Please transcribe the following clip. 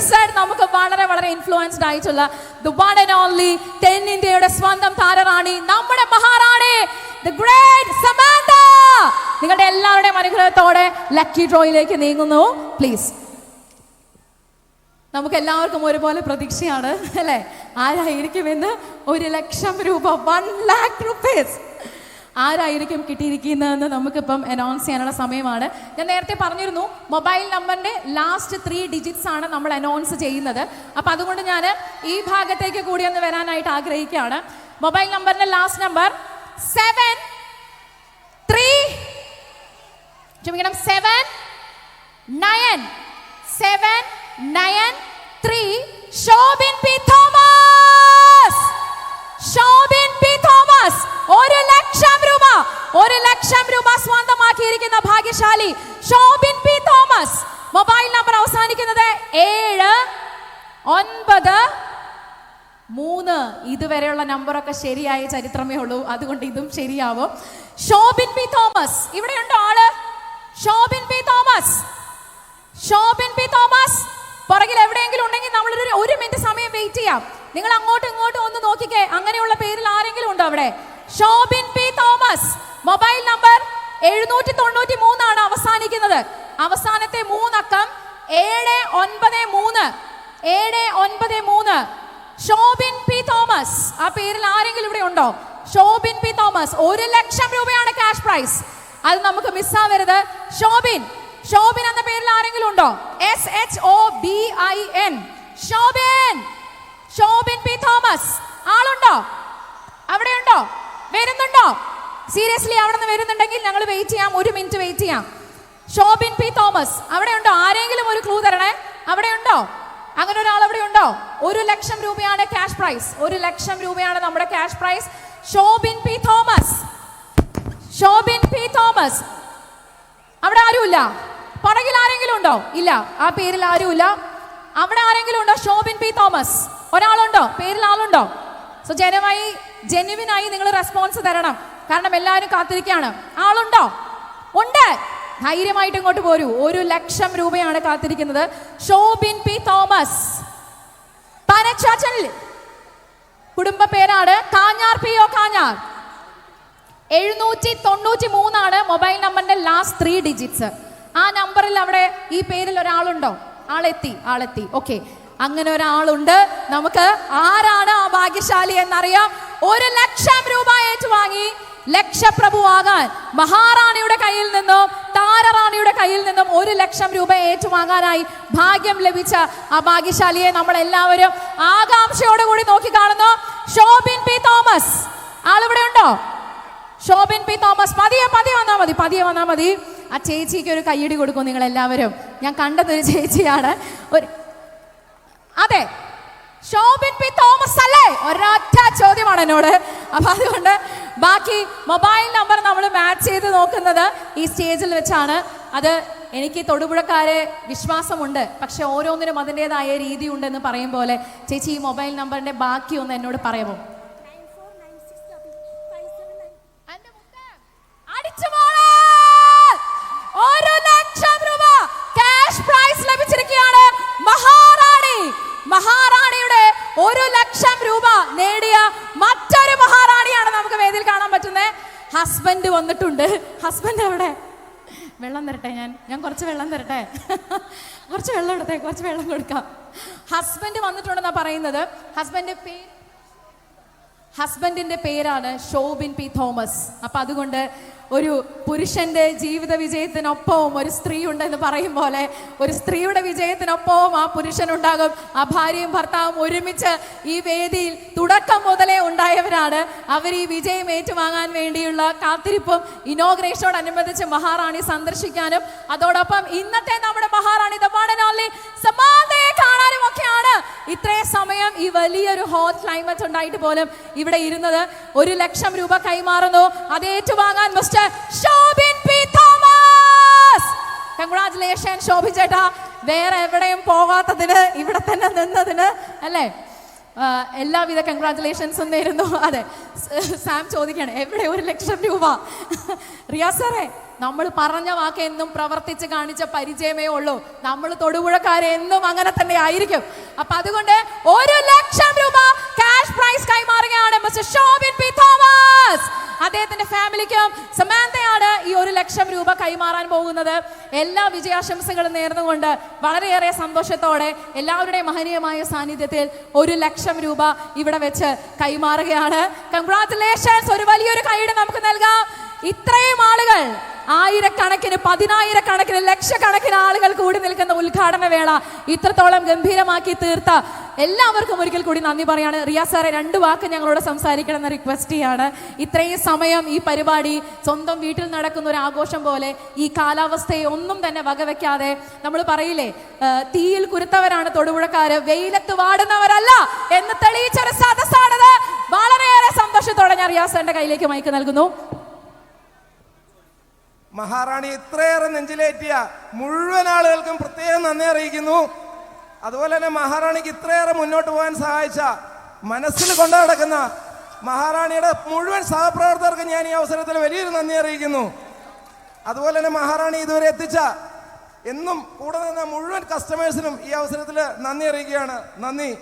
Z നമുക്ക് വളരെ വളരെ ഇൻഫ്ലുവൻസ്ഡ് ആയിട്ടുള്ള the one and only ten ഇന്ത്യയുടെ സ്വന്തം താരറാണി നമ്മുടെ മഹാറാണി ദ ഗ്രേറ്റ് സമാന്ത നിങ്ങളുടെ എല്ലാവരുടെയും അനുഗ്രഹത്തോടെ ലക്കി ഡ്രോയിലേക്ക് നീങ്ങുന്നു. പ്ലീസ് നമുക്ക് എല്ലാവർക്കും ഒരുപോലെ പ്രതീക്ഷയാണ് അല്ലേ? ആരായിരിക്കുമെന്ന് ഒരു ലക്ഷം രൂപ വൺ ലാക്ക് റുപ്പീസ് ആരായിരിക്കും കിട്ടിയിരിക്കുന്നതെന്ന് നമുക്കിപ്പം അനൗൺസ് ചെയ്യാനുള്ള സമയമാണ്. ഞാൻ നേരത്തെ പറഞ്ഞിരുന്നു മൊബൈൽ നമ്പറിന്റെ ലാസ്റ്റ് ത്രീ ഡിജിറ്റ്സ് ആണ് നമ്മൾ അനൗൺസ് ചെയ്യുന്നത്. അപ്പം അതുകൊണ്ട് ഞാൻ ഈ ഭാഗത്തേക്ക് കൂടി ഒന്ന് വരാനായിട്ട് ആഗ്രഹിക്കുകയാണ്. മൊബൈൽ നമ്പറിന്റെ ലാസ്റ്റ് നമ്പർ സെവൻ ത്രീ ക്ഷമിക്കണം seven nine seven nine three Shobin P ലക്ഷം രൂപ സ്വന്തമാക്കിയിരിക്കുന്ന ഭാഗ്യശാലി Shobin P Thomas. Mobile number അവസാനിക്കുന്നത് ഏഴ് ഒൻപത് മൂന്ന്. ഇതുവരെയുള്ള നമ്പറൊക്കെ ശരിയായ ചരിത്രമേ ഉള്ളൂ. അതുകൊണ്ട് ഇതും ശരിയാവും. ഷോബിൻ പി തോമസ്. ഇവിടെ ഉണ്ടോ ആൾ? Shobin P Thomas. Shobin P Thomas പുറകിൽ എവിടെയെങ്കിലും ഉണ്ടെങ്കിൽ നമ്മൾ ഒരു ഒരു മിനിറ്റ് സമയം വെയിറ്റ് ചെയ്യാം. നിങ്ങൾ അങ്ങോട്ടും ഇങ്ങോട്ടും ഒന്ന് നോക്കിക്കേ. അങ്ങനെയുള്ള പേരിൽ ആരെങ്കിലും ഉണ്ടോ അവിടെ? Shobin P Thomas. Mobile number എഴുന്നൂറ്റി തൊണ്ണൂറ്റി മൂന്നാണ് അവസാനിക്കുന്നത്. അവസാനത്തെ മൂന്നക്കം ഏഴ് ഒൻപത് മൂന്ന്. ഏഴ് ഒൻപത് മൂന്ന്. ഷോബിൻ പി തോമസ്. ആ പേരിൽ ആരെങ്കിലും ഇവിടെ ഉണ്ടോ? ഷോബിൻ പി തോമസ്. ഒരു ലക്ഷം രൂപയാണ് ക്യാഷ് പ്രൈസ്. അത് നമുക്ക് മിസ്സാവരുത്. ഷോബിൻ. ഷോബിൻ എന്ന പേരിൽ ആരെങ്കിലും ഉണ്ടോ? S H O B I N Shobin. Shobin P Thomas. ആളുണ്ടോ? അവിടെ ഉണ്ടോ? വരുന്നുണ്ടോ? സീരിയസ്ലി അവിടെ നിന്ന് വരുന്നുണ്ടെങ്കിൽ ഞങ്ങൾ വെയിറ്റ് ചെയ്യാം. ഒരു മിനിറ്റ് വെയിറ്റ് ചെയ്യാം. ഷോബിൻ പി തോമസ് അവിടെ ഉണ്ടോ ആരെങ്കിലും ഒരു ക്ലൂ തരണേ? അവിടെ ഉണ്ടോ അങ്ങനെ ഒരാൾ അവിടെ ഉണ്ടോ ഒരു ലക്ഷം രൂപയാണ് ക്യാഷ് പ്രൈസ് ഒരു ലക്ഷം രൂപയാണ് നമ്മുടെ cash prize Shobin P Thomas. Shobin P Thomas. അവിടെ ആരുമില്ല? പുറകിൽ ആരെങ്കിലും ഉണ്ടോ? ഇല്ല. ആ പേരിൽ ആരുമില്ല. അവിടെ ആരെങ്കിലും ഉണ്ടോ? ഷോബിൻ പി തോമസ്. ഒരാളുണ്ടോ? പേരിൽ ആളുണ്ടോ? സോ ജനമായി ജെന്യുവിനായി നിങ്ങൾ റെസ്പോൺസ് തരണം. കാരണം എല്ലാവരും കാത്തിരിക്കുകയാണ്. ആളുണ്ടോ? ഉണ്ട്. ധൈര്യമായിട്ട് ഇങ്ങോട്ട് പോരൂ. ഒരു ലക്ഷം രൂപയാണ് കാത്തിരിക്കുന്നത്. ഷോബിൻ പി തോമസ്. കുടുംബ പേരാണ് കാഞ്ഞാർ പി ഒ കാഞ്ഞാർ. എഴുന്നൂറ്റി തൊണ്ണൂറ്റി മൂന്നാണ് മൊബൈൽ നമ്പറിന്റെ ലാസ്റ്റ് ത്രീ ഡിജിറ്റ്സ് ആ നമ്പറിൽ അവിടെ ഈ പേരിൽ ഒരാളുണ്ടോ? ആളെത്തി ആളെത്തി. ഓക്കെ അങ്ങനെ ഒരാളുണ്ട്. നമുക്ക് ആരാണ് ആ ഭാഗ്യശാലി എന്നറിയാം. ഒരു ലക്ഷം രൂപ ഏറ്റുവാങ്ങി. ലക്ഷപ്രഭുവാകാൻ മഹാറാണിയുടെ കയ്യിൽ നിന്നും താരറാണിയുടെ കയ്യിൽ നിന്നും ഒരു ലക്ഷം രൂപ ഏറ്റുവാങ്ങാനായി ഭാഗ്യം ലഭിച്ച ആ ഭാഗ്യശാലിയെ നമ്മൾ എല്ലാവരും ആകാംക്ഷയോടുകൂടി നോക്കി കാണുന്നു ഷോബിൻ പി തോമസ്. ആളിവിടെ ഉണ്ടോ? ഷോബിൻ പി തോമസ്. പതിയെ പതിയെ വന്നാൽ മതി പതിയെ വന്നാൽ മതി. ആ ചേച്ചിക്ക് ഒരു കയ്യടി കൊടുക്കും നിങ്ങൾ എല്ലാവരും ഞാൻ കണ്ടത് ഒരു ചേച്ചിയാണ്. ഒരു അതെ. ഷോബിൻ പി തോമസ് അല്ലേ? ഒരൊറ്റ ചോദ്യമാണ് എന്നോട്. അപ്പൊ ബാക്കി മൊബൈൽ നമ്പർ നമ്മൾ മാച്ച് ചെയ്ത് നോക്കുന്നത് ഈ സ്റ്റേജിൽ വെച്ചാണ്. അത് എനിക്ക് തൊടുപുഴക്കാരെ വിശ്വാസമുണ്ട്. പക്ഷെ ഓരോന്നിനും അതിന്റെതായ രീതി ഉണ്ടെന്ന് പറയും പോലെ ചേച്ചി ഈ മൊബൈൽ നമ്പറിന്റെ ബാക്കി ഒന്ന് എന്നോട് പറയാമോ? ഹസ്ബൻഡ് വന്നിട്ടുണ്ട്. ഹസ്ബൻഡ് അവിടെ വെള്ളം തരട്ടെ ഞാൻ. ഞാൻ കുറച്ച് വെള്ളം തരട്ടെ. കുറച്ച് വെള്ളം എടുത്തേ കുറച്ച് വെള്ളം കൊടുക്കാം. ഹസ്ബൻഡ് വന്നിട്ടുണ്ടെന്നാ പറയുന്നത്. ഹസ്ബൻഡ് പേര് ഹസ്ബൻഡിന്റെ പേരാണ് ഷോബിൻ പി തോമസ്. അപ്പൊ അതുകൊണ്ട് ഒരു പുരുഷന്റെ ജീവിത വിജയത്തിനൊപ്പവും ഒരു സ്ത്രീ ഉണ്ടെന്ന് പറയും പോലെ ഒരു സ്ത്രീയുടെ വിജയത്തിനൊപ്പവും ആ പുരുഷനുണ്ടാകും ആ ഭാര്യയും ഭർത്താവും ഒരുമിച്ച് ഈ വേദിയിൽ തുടക്കം മുതലേ ഉണ്ടായവരാണ്. അവർ ഈ വിജയം ഏറ്റുവാങ്ങാൻ വേണ്ടിയുള്ള കാത്തിരിപ്പും ഇനോഗ്രേഷനോടനുബന്ധിച്ച് മഹാറാണി സന്ദർശിക്കാനും അതോടൊപ്പം ഇന്നത്തെ നമ്മുടെ മഹാറാണി കാണാനും ഒക്കെയാണ്. ഇത്രയും സമയം ഈ വലിയൊരു ഹോട്ട് ക്ലൈമറ്റ് ഉണ്ടായിട്ട് പോലും ഇവിടെ ഇരുന്നത്. ഒരു ലക്ഷം രൂപ കൈമാറുന്നു. അത് ഏറ്റുവാങ്ങാൻ mister Shobin P Thomas. Congratulation Shobi ചേട്ടാ വേറെ എവിടെയും പോകാത്തതിന് ഇവിടെ തന്നെ നിന്നതിന് അല്ലേ? എല്ലാവിധ കൺഗ്രാറ്റുലേഷൻസും നേരുന്നു. അതെ സ് ചോദിക്കുകയാണ് എവിടെ ഒരു ലക്ഷം രൂപ? റിയാ സാറേ നമ്മൾ പറഞ്ഞ വാക്ക് എന്നും പ്രവർത്തിച്ച് കാണിച്ച പരിചയമേ ഉള്ളൂ. നമ്മൾ തൊടുപുഴക്കാരെ എന്നും അങ്ങനെ തന്നെ ആയിരിക്കും. അപ്പൊ അതുകൊണ്ട് ഒരു ലക്ഷം രൂപ ക്യാഷ് പ്രൈസ് കൈമാറുകയാണ് മിസ്റ്റർ ഷോബിൻ പി തോമസ്. അദ്ദേഹത്തിന്റെ ഫാമിലിക്കും സമാന്തയാണ് ഈ ഒരു ലക്ഷം രൂപ കൈമാറാൻ പോകുന്നത്. എല്ലാ വിജയാശംസകളും നേർന്നുകൊണ്ട് വളരെയേറെ സന്തോഷത്തോടെ എല്ലാവരുടെയും മഹനീയമായ സാന്നിധ്യത്തിൽ ഒരു ലക്ഷം രൂപ ഇവിടെ വെച്ച് കൈമാറുകയാണ്. കൺഗ്രാറ്റുലേഷൻസ് ഒരു വലിയൊരു കൈയുടെ നമുക്ക് നൽകാം. ഇത്രയും ആളുകൾ ആയിരക്കണക്കിന് പതിനായിരക്കണക്കിന് ലക്ഷക്കണക്കിന് ആളുകൾ കൂടി നിൽക്കുന്ന ഉദ്ഘാടന വേള ഇത്രത്തോളം ഗംഭീരമാക്കി തീർത്ത എല്ലാവർക്കും ഒരിക്കൽ കൂടി നന്ദി പറയാണ്. റിയ സാറെ രണ്ട് വാക്ക് ഞങ്ങളോട് സംസാരിക്കണം എന്ന റിക്വസ്റ്റ് ചെയ്യാണ്. ഇത്രയും സമയം ഈ പരിപാടി സ്വന്തം വീട്ടിൽ നടക്കുന്ന ഒരു ആഘോഷം പോലെ ഈ കാലാവസ്ഥയെ ഒന്നും തന്നെ വകവെക്കാതെ നമ്മൾ പറയില്ലേ തീയിൽ കുരുത്തവരാണ് തൊടുപുഴക്കാര് വെയിലത്ത് വാടുന്നവരല്ല എന്ന് തെളിയിച്ചൊരു സദസ്സാണത്. വളരെയേറെ സന്തോഷത്തോടെ ഞാൻ റിയാസ് സാറിന്റെ കയ്യിലേക്ക് മയക്ക് നൽകുന്നു. മഹാറാണി ഇത്രയേറെ നെഞ്ചിലേറ്റിയ മുഴുവൻ ആളുകൾക്കും പ്രത്യേകം നന്ദി അറിയിക്കുന്നു. അതുപോലെ തന്നെ മഹാറാണിക്ക് ഇത്രയേറെ മുന്നോട്ട് പോകാൻ സഹായിച്ച മനസ്സിൽ കൊണ്ടു നടക്കുന്ന മഹാറാണിയുടെ മുഴുവൻ സഹപ്രവർത്തകർക്കും ഞാൻ ഈ അവസരത്തിൽ വലിയൊരു നന്ദി അറിയിക്കുന്നു. അതുപോലെ തന്നെ മഹാറാണി ഇതുവരെ എത്തിച്ച എന്നും കൂടെ നിന്ന മുഴുവൻ കസ്റ്റമേഴ്സിനും ഈ അവസരത്തിൽ നന്ദി അറിയിക്കുകയാണ്. നന്ദി.